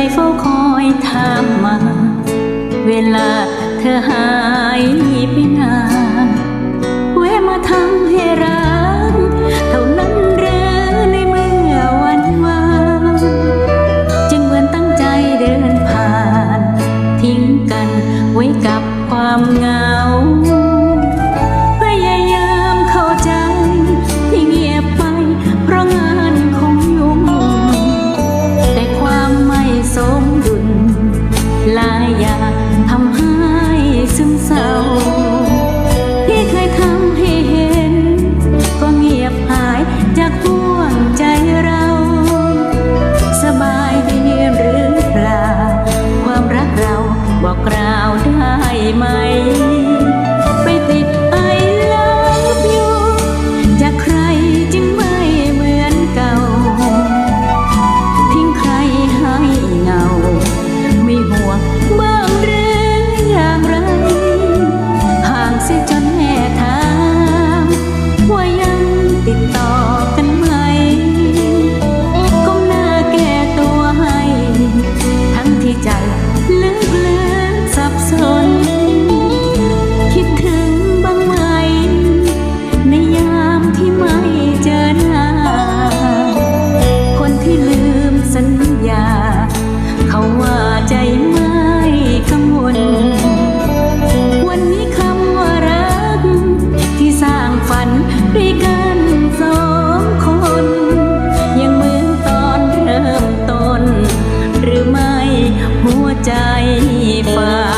ใจเฝ้าคอยถามมา เวลาเธอหายไปไหน ใจฝัา